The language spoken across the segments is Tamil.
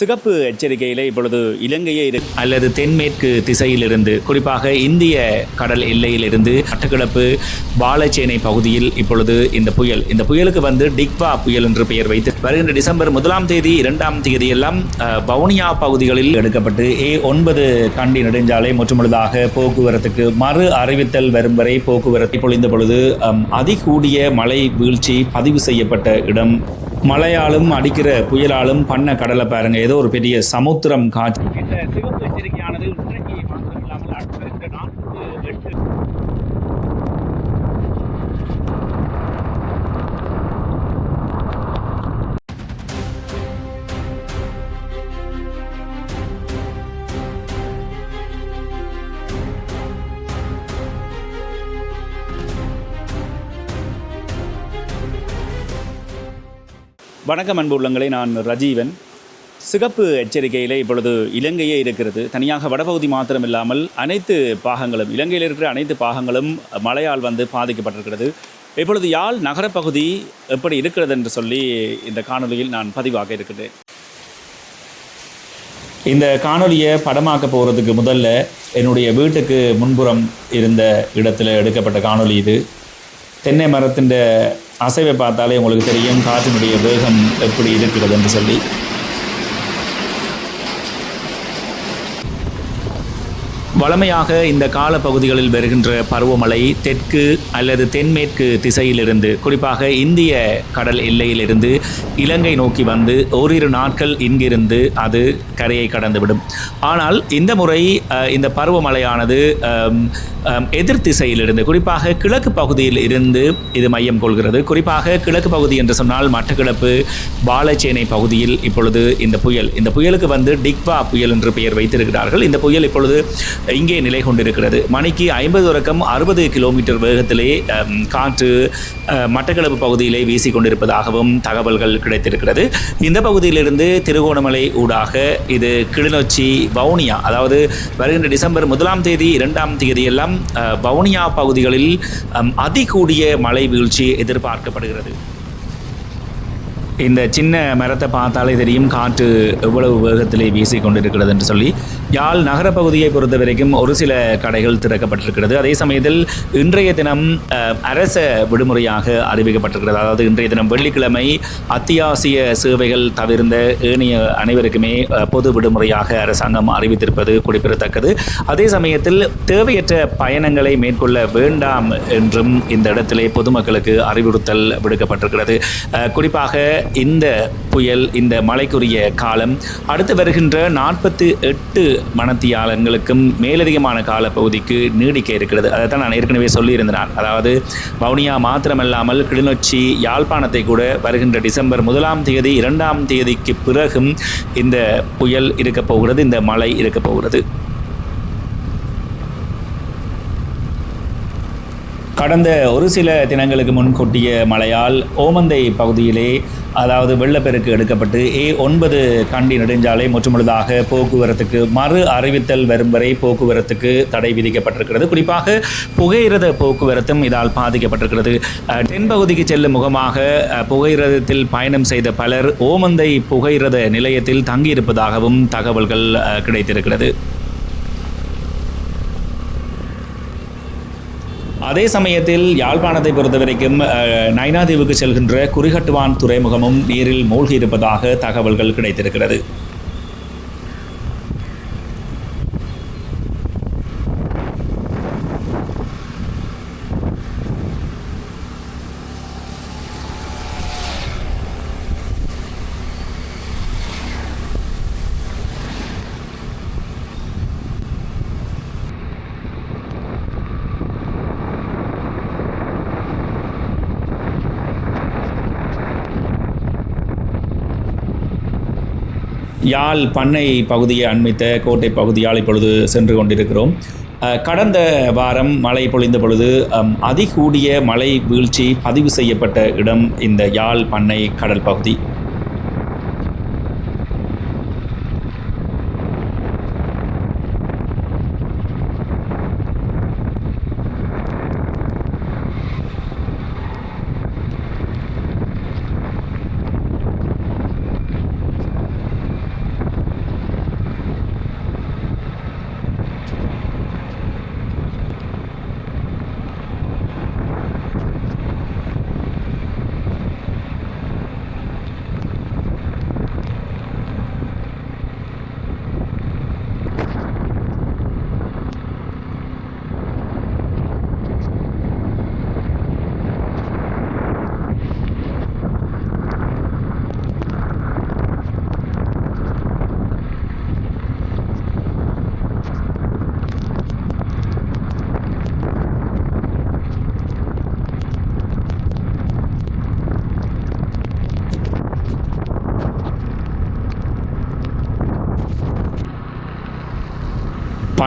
சிகப்பு எச்சரிக்கையிலே இப்பொழுது இலங்கையே இரு அல்லது தென்மேற்கு திசையிலிருந்து குறிப்பாக இந்திய கடல் எல்லையிலிருந்து மட்டக்களப்பு வாழைச்சேனை பகுதியில் இப்பொழுது இந்த புயல். இந்த புயலுக்கு வந்து டிக்வா புயல் என்று பெயர் வைத்து வருகின்ற டிசம்பர் முதலாம் தேதி இரண்டாம் தேதி எல்லாம் வவுனியா பகுதிகளில் எடுக்கப்பட்டு ஏ ஒன்பது கண்டி நெடுஞ்சாலை முற்றுமுழுதாக போக்குவரத்துக்கு மறு அறிவித்தல் வரும் வரை போக்குவரத்து பொழிந்த பொழுது அதிகூடிய மழை வீழ்ச்சி பதிவு செய்யப்பட்ட இடம். மழையாலும் அடிக்கிற புயலாலும் பண்ண கடலை பாருங்க. ஏதோ ஒரு பெரிய சமுத்திரம் காட்சி. வணக்கம் அன்பு உள்ளங்களை. நான் ரஜீவன். சிகப்பு எச்சரிக்கையிலே இப்பொழுது இலங்கையே இருக்கிறது. தனியாக வடபகுதி மாத்திரம் இல்லாமல் அனைத்து பாகங்களும் இலங்கையில் இருக்கிற அனைத்து பாகங்களும் மழையால் வந்து பாதிக்கப்பட்டிருக்கிறது. இப்பொழுது யாழ் நகரப்பகுதி எப்படி இருக்கிறது என்று சொல்லி இந்த காணொலியில் நான் பதிவாக இருக்கிறேன் இந்த காணொலியை படமாக்க போகிறதுக்கு முதல்ல என்னுடைய வீட்டுக்கு முன்புறம் இருந்த இடத்துல எடுக்கப்பட்ட காணொளி இது. தென்னை மரத்தின் அசைவை பார்த்தாலே உங்களுக்கு தெரியும் காற்றினுடைய வேகம் எப்படி இருக்கிறது என்று சொல்லி. வழமையாக இந்த காலப்பகுதிகளில் வருகின்ற பருவமழை தெற்கு அல்லது தென்மேற்கு திசையிலிருந்து குறிப்பாக இந்திய கடல் எல்லையிலிருந்து இலங்கை நோக்கி வந்து ஓரிரு நாட்கள் இங்கிருந்து அது கரையை கடந்துவிடும். ஆனால் இந்த முறை இந்த பருவமழையானது எதிர் திசையிலிருந்து குறிப்பாக கிழக்கு பகுதியில் இருந்து இது மையம் கொள்கிறது. குறிப்பாக கிழக்கு பகுதி என்று சொன்னால் மட்டக்கிழப்பு பாலச்சேனை பகுதியில் இப்பொழுது இந்த புயல் இந்த புயலுக்கு வந்து டிக்வா புயல் என்று பெயர் வைத்திருக்கிறார்கள். இந்த புயல் இப்பொழுது இங்கே நிலை கொண்டிருக்கிறது. மணிக்கு ஐம்பது தொடக்கம் அறுபது கிலோமீட்டர் வேகத்திலே காற்று மட்டக்களப்பு பகுதியிலே வீசிக் கொண்டிருப்பதாகவும் தகவல்கள் கிடைத்திருக்கிறது. இந்த பகுதியிலிருந்து திருகோணமலை ஊடாக இது கிளிநொச்சி வவுனியா அதாவது வருகின்ற டிசம்பர் முதலாம் தேதி இரண்டாம் தேதி எல்லாம் வவுனியா பகுதிகளில் அதிகூடிய மழை வீழ்ச்சி எதிர்பார்க்கப்படுகிறது. இந்த சின்ன மரத்தை பார்த்தாலே தெரியும் காற்று எவ்வளவு வேகத்திலே வீசி கொண்டிருக்கிறது என்று சொல்லி யாழ் நகரப்பகுதியை பொறுத்த வரைக்கும் ஒரு சில கடைகள் திறக்கப்பட்டிருக்கிறது. அதே சமயத்தில் இன்றைய தினம் அரச விடுமுறையாக அறிவிக்கப்பட்டிருக்கிறது. அதாவது இன்றைய தினம் வெள்ளிக்கிழமை அத்தியாவசிய சேவைகள் தவிர்ந்த ஏனைய அனைவருக்குமே பொது விடுமுறையாக அரசாங்கம் அறிவித்திருப்பது குறிப்பிடத்தக்கது. அதே சமயத்தில் தேவையற்ற பயணங்களை மேற்கொள்ள வேண்டாம் என்றும் இந்த இடத்திலே பொதுமக்களுக்கு அறிவுறுத்தல் விடுக்கப்பட்டிருக்கிறது. குறிப்பாக இந்த புயல் இந்த மழைக்குரிய காலம் அடுத்து வருகின்ற நாற்பத்தி எட்டு மணத்தியாலங்களுக்கும் மேலதிகமான காலப்பகுதிக்கு நீடிக்க இருக்கிறது. அதைத்தான் நான் ஏற்கனவே சொல்லியிருந்தேன். அதாவது வவுனியா மாத்திரமல்லாமல் கிளிநொச்சி யாழ்ப்பாணத்தை கூட வருகின்ற டிசம்பர் முதலாம் தேதி இரண்டாம் தேதிக்கு பிறகும் இந்த புயல் இருக்கப் போகிறது இந்த மழை இருக்கப் போகிறது. கடந்த ஒரு சில தினங்களுக்கு முன் கொட்டிய மழையால் ஓமந்தை பகுதியிலே அதாவது வெள்ளப்பெருக்கு எடுக்கப்பட்டு ஏ ஒன்பது கண்டி நெடுஞ்சாலை முற்றுமுழுதாக போக்குவரத்துக்கு மறு அறிவித்தல் வரும் வரை போக்குவரத்துக்கு தடை விதிக்கப்பட்டிருக்கிறது. குறிப்பாக புகையிரத போக்குவரத்தும் இதால் பாதிக்கப்பட்டிருக்கிறது. தென்பகுதிக்கு தென் பகுதிக்கு செல்லும் முகமாக புகையிரதத்தில் பயணம் செய்த பலர் ஓமந்தை புகையிரத நிலையத்தில் தங்கியிருப்பதாகவும் தகவல்கள் கிடைத்திருக்கிறது. அதே சமயத்தில் யாழ்ப்பாணத்தை பொறுத்தவரைக்கும் அஹ், நைனாதீவுக்கு செல்கின்ற குறிகட்டுவான் துறைமுகமும் நீரில் மூழ்கி இருப்பதாக தகவல்கள் கிடைத்திருக்கிறது. யாழ் பண்ணை பகுதியை அண்மித்த கோட்டை பகுதியால் இப்பொழுது சென்று கொண்டிருக்கிறோம். கடந்த வாரம் மழை பொழிந்த பொழுது அதிகூடிய மழை வீழ்ச்சி பதிவு செய்யப்பட்ட இடம் இந்த யாழ் பண்ணை கடல் பகுதி.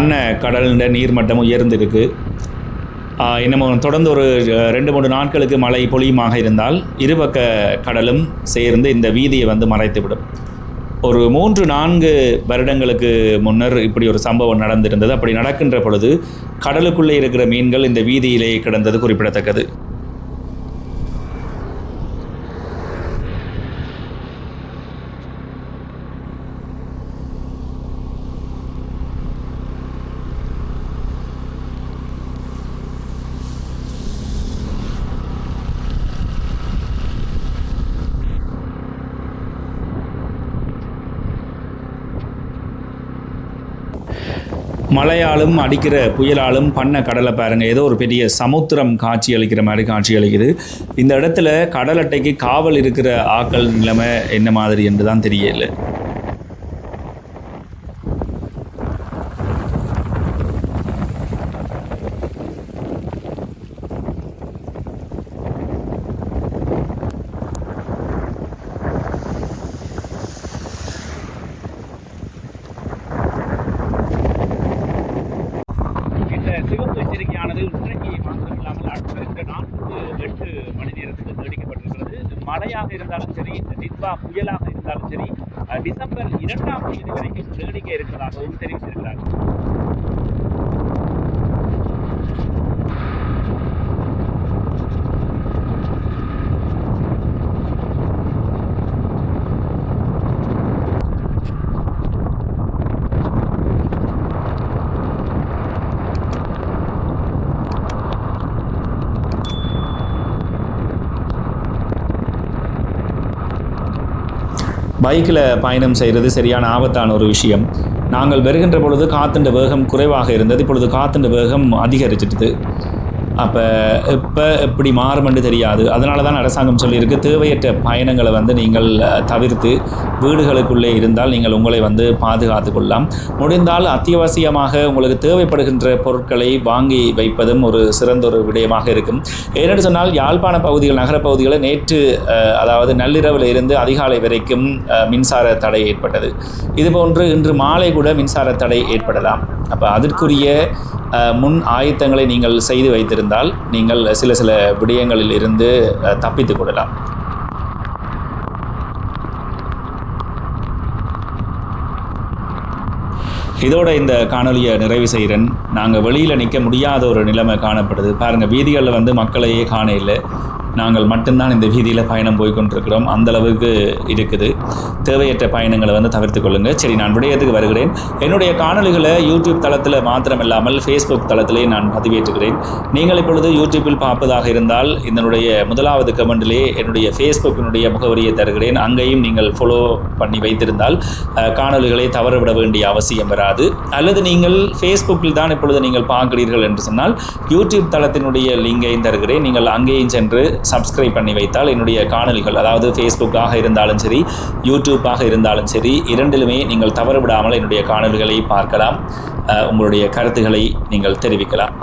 அன்ன கடலில் நீர்மட்டம் உயர்ந்திருக்கு. ஆஹ் தொடர்ந்து ஒரு ரெண்டு மூணு நாட்களுக்கு மழை பொழியுமாக இருந்தால் இருபக்க கடலும் சேர்ந்து இந்த வீதியை வந்து மறைத்துவிடும். ஒரு மூன்று நான்கு வருடங்களுக்கு முன்னர் இப்படி ஒரு சம்பவம் நடந்திருந்தது. அப்படி நடக்கின்ற பொழுது கடலுக்குள்ளே இருக்கிற மீன்கள் இந்த வீதியிலே கிடந்தது குறிப்பிடத்தக்கது. மழையாலும் அடிக்கிற புயலாலும் பண்ண கடலை பாருங்க. ஏதோ ஒரு பெரிய சமுத்திரம் காட்சி அளிக்கிற மாதிரி காட்சி அளிக்குது. இந்த இடத்துல கடல் அட்டைக்கு காவல் இருக்கிற ஆக்கள் நிலைமை என்ன மாதிரி என்று தான் தெரியல இந்த சிவப்பு எச்சரிக்கையானது இன்றைக்கு மாத்திரம் இல்லாமல் அடுத்த நான்கு எட்டு மணி நேரத்துக்கு நீடிக்கப்பட்டிருக்கிறது மழையாக இருந்தாலும் சரி நித்வா புயலாக இருந்தாலும் சரி அஹ், டிசம்பர் இரண்டாம் தேதி வரைக்கும் நீடிக்க இருப்பதாகவும் தெரிவித்திருக்கிறார் பைக்கில் பயணம் செய்கிறது சரியான ஆபத்தான ஒரு விஷயம். நாங்கள் வருகின்ற பொழுது காத்துண்ட வேகம் குறைவாக இருந்தது. இப்பொழுது காத்துண்ட வேகம் அதிகரிச்சிட்டுது. அப்போ இப்போ எப்படி மாறுமென்று தெரியாது. அதனால தான் அரசாங்கம் சொல்லியிருக்கு தேவையற்ற பயணங்களை வந்து நீங்கள் தவிர்த்து வீடுகளுக்குள்ளே இருந்தால் நீங்கள் உங்களை வந்து பாதுகாத்து கொள்ளலாம். முடிந்தால் அத்தியாவசியமாக உங்களுக்கு தேவைப்படுகின்ற பொருட்களை வாங்கி வைப்பதும் ஒரு சிறந்த ஒரு விடயமாக இருக்கும். ஏன்னு சொன்னால் யாழ்ப்பாண பகுதிகள் நகரப்பகுதிகளில் நேற்று அதாவது நள்ளிரவில் இருந்து அதிகாலை வரைக்கும் மின்சார தடை ஏற்பட்டது. இதுபோன்று இன்று மாலை கூட மின்சார தடை ஏற்படலாம். அப்போ அதற்குரிய முன் ஆயத்தங்களை நீங்கள் செய்து வைத்திருந்தால் நீங்கள் சில சில விடயங்களில் இருந்து தப்பித்துக் கொள்ளலாம். இதோட இந்த காணொலியை நிறைவு செய்கிறேன். நாங்கள் வெளியில் நிற்க முடியாத ஒரு நிலைமை காணப்படுது. பாருங்கள் வீதிகளில் வந்து மக்களையே காண இல்லை. நாங்கள் மட்டும்தான் இந்த வீதியில் பயணம் போய்கொண்டிருக்கிறோம். அந்தளவுக்கு அந்த அளவுக்கு இருக்குது. தேவையற்ற பயணங்களை வந்து தவிர்த்து கொள்ளுங்கள். சரி நான் விடயத்துக்கு வருகிறேன். என்னுடைய காணொலிகளை யூடியூப் தளத்தில் மாத்திரமில்லாமல் ஃபேஸ்புக் தளத்திலே நான் பதிவேற்றுகிறேன். நீங்கள் இப்பொழுது யூடியூப்பில் பார்ப்பதாக இருந்தால் இதனுடைய முதலாவது கமெண்டிலே என்னுடைய ஃபேஸ்புக்கினுடைய முகவரியை தருகிறேன். அங்கேயும் நீங்கள் ஃபாலோ பண்ணி வைத்திருந்தால் காணொலிகளை தவறவிட வேண்டிய அவசியம் வராது. அல்லது நீங்கள் ஃபேஸ்புக்கில் தான் இப்பொழுது நீங்கள் பார்க்கிறீர்கள் என்று சொன்னால் யூடியூப் தளத்தினுடைய லிங்கையும் தருகிறேன். நீங்கள் அங்கேயும் சென்று சப்ஸ்கிரைப் பண்ணி வைத்தால் என்னுடைய காணொலிகள் அதாவது ஃபேஸ்புக்காக இருந்தாலும் சரி யூடியூப்பாக இருந்தாலும் சரி இரண்டிலுமே நீங்கள் தவறவிடாமல் என்னுடைய காணொலிகளை பார்க்கலாம். உங்களுடைய கருத்துக்களை நீங்கள் தெரிவிக்கலாம்.